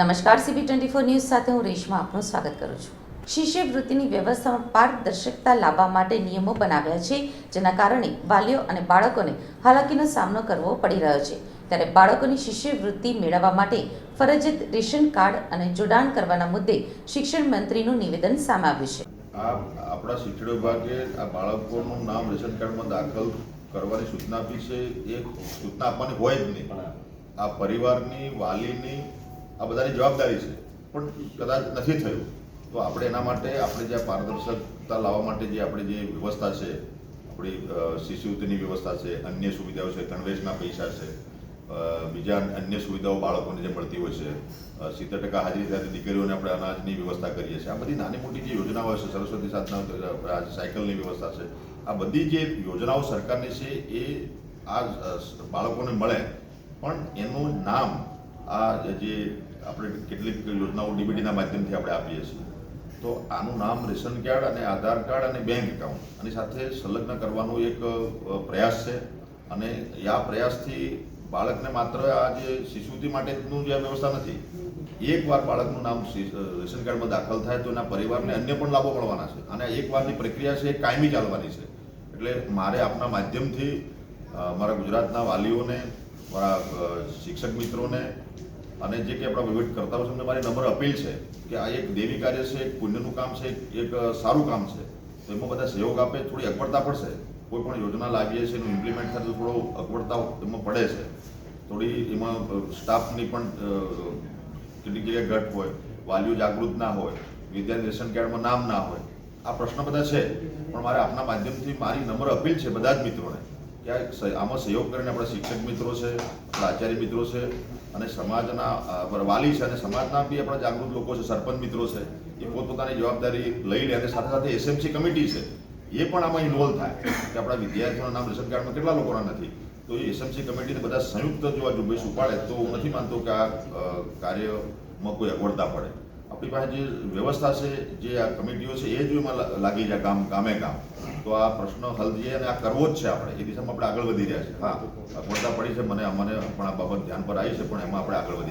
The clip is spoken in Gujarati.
નમસ્કાર સીબી ટ્વેન્ટી ફોર ન્યૂઝ સાથે હું રેશમા આપનું સ્વાગત કરું છું. શિષ્યવૃત્તિની વ્યવસ્થામાં પારદર્શકતા લાવવા માટે નિયમો બનાવ્યા છે જેના કારણે વાલીઓ અને બાળકોને હાલાકીનો સામનો કરવો પડી રહ્યો છે. ત્યારે બાળકોની શિષ્યવૃત્તિ મેળવવા માટે ફરજિયાત રેશન કાર્ડ અને જોડાણ કરવાના મુદ્દે શિક્ષણ મંત્રીનું નિવેદન સામે આવ્યું છે. આ આપણા શિક્ષણ વિભાગે આ બાળકોનું નામ રેશન કાર્ડમાં દાખલ કરવાની સૂચના આપી છે. એ સૂચના આપવાની હોય જ નહીં. આ પરિવારની વાલીની આ બધાની જવાબદારી છે. પણ કદાચ નથી થયું, તો આપણે એના માટે આપણે જે પારદર્શકતા લાવવા માટે જે આપણી જે વ્યવસ્થા છે, આપણી શિષ્યવૃત્તિની વ્યવસ્થા છે, અન્ય સુવિધાઓ છે કન્વેશના પૈસા છે બીજા અન્ય સુવિધાઓ બાળકોને જે મળતી હોય છે સિત્તેર ટકા હાજરી સાથે દીકરીઓને આપણે અનાજની વ્યવસ્થા કરીએ છીએ. આ બધી નાની મોટી જે યોજનાઓ છે સરસ્વતી સાધના સાયકલની વ્યવસ્થા છે, આ બધી જે યોજનાઓ સરકારની છે એ આ બાળકોને મળે, પણ એનું નામ આ જે આપણે કેટલીક યોજનાઓ ડીબીટીના માધ્યમથી આપણે આપીએ છીએ. તો આનું નામ રેશન કાર્ડ અને આધાર કાર્ડ અને બેંક એકાઉન્ટ. આની સાથે સંલગ્ન કરવાનો એક પ્રયાસ છે. અને આ પ્રયાસથી બાળકને માત્ર આ જે શિશુતિ માટેનું જે વ્યવસ્થા નથી એકવાર બાળકનું નામ રેશન કાર્ડમાં દાખલ થાય તો એના પરિવારને અન્ય પણ લાભો મળવાના છે. અને એકવારની પ્રક્રિયા છે એ કાયમી ચાલવાની છે. એટલે મારે આપના માધ્યમથી મારા ગુજરાતના વાલીઓને મારા શિક્ષક મિત્રોને અને જે કે આપણા વહીવટ કરતા હોય છે મારી નંબર અપીલ છે કે આ એક દેવી કાર્ય છે, એક પુણ્યનું કામ છે, એક સારું કામ છે. તો એમાં બધા સહયોગ આપે, થોડી અગવડતા પડશે. કોઈ પણ યોજના લાવીએ છીએ, એનું ઇમ્પ્લિમેન્ટ થતું થોડો અગવડતા એમાં પડે છે. થોડી એમાં સ્ટાફની પણ કેટલીક જગ્યાએ ઘટ હોય, વાલીઓ જાગૃત ના હોય વિદ્યાર્થી રેશન કાર્ડમાં નામ ના હોય. આ પ્રશ્ન બધા છે. પણ મારે આપના માધ્યમથી મારી નંબર અપીલ છે બધા જ મિત્રોને. કે સહ- આમાં સહયોગ કરીને આપણા શિક્ષક મિત્રો છે, આપણા આચાર્ય મિત્રો છે અને સમાજના વાલી છે અને સમાજના બી આપણા જાગૃત લોકો છે, સરપંચ મિત્રો છે, એ પોતપોતાની જવાબદારી લઈ લે અને સાથે સાથે એસએમસી કમિટી છે, એ પણ આમાં ઇન્વોલ્વ થાય કે આપણા વિદ્યાર્થીઓના નામ રેશન કાર્ડમાં કેટલા લોકોના નથી. તો એ એસએમસી કમિટીને બધા સંયુક્ત જો આ ઝુંબેશ ઉપાડે તો હું નથી માનતો કે આ કાર્યમાં કોઈ અગવડતા પડે. આપણી પાસે જે વ્યવસ્થા છે, જે આ કમિટીઓ છે, એ જો એમાં લાગી જાય ગામ, ગામે ગામ. તો આ પ્રશ્ન હલ થઈ અને આ કરવો જ છે આપણે. એ દિશામાં આપણે આગળ વધી રહ્યા છે હા અગવડતા પડી છે મને અમને પણ આ બાબત ધ્યાન પર આવી છે, પણ એમાં આપણે આગળ વધી